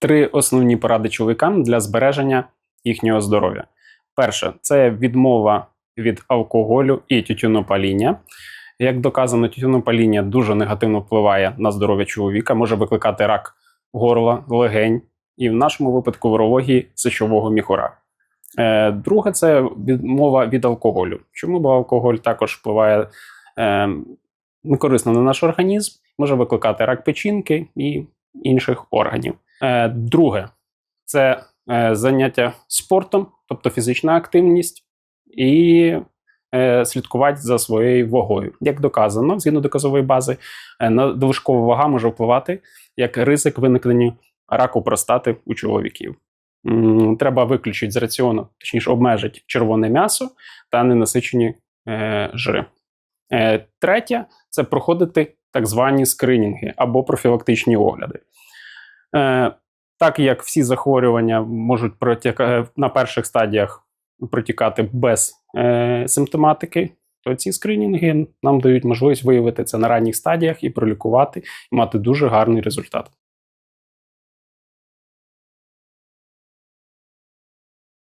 Три основні поради чоловікам для збереження їхнього здоров'я. Перше це відмова від алкоголю і тютюнопаління. Як доказано, тютюнопаління дуже негативно впливає на здоров'я чоловіка, може викликати рак горла, легень і в нашому випадку в урології сечового міхура. Е, друге це відмова від алкоголю. Чому? Бо алкоголь також впливає е, некорисно на наш організм, може викликати рак печінки і інших органів. Е, друге це е, заняття спортом, тобто фізична активність, і е, слідкувати за своєю вагою. Як доказано, згідно доказової бази, надлишкова вага може впливати як ризик виникнення раку простати у чоловіків. Треба виключити з раціону, точніше, обмежити червоне м'ясо та ненасичені жири. Третє це проходити так звані скринінги або профілактичні огляди. Е, так як всі захворювання можуть протяка... на перших стадіях протікати без е, симптоматики, то ці скринінги нам дають можливість виявити це на ранніх стадіях і пролікувати, і мати дуже гарний результат.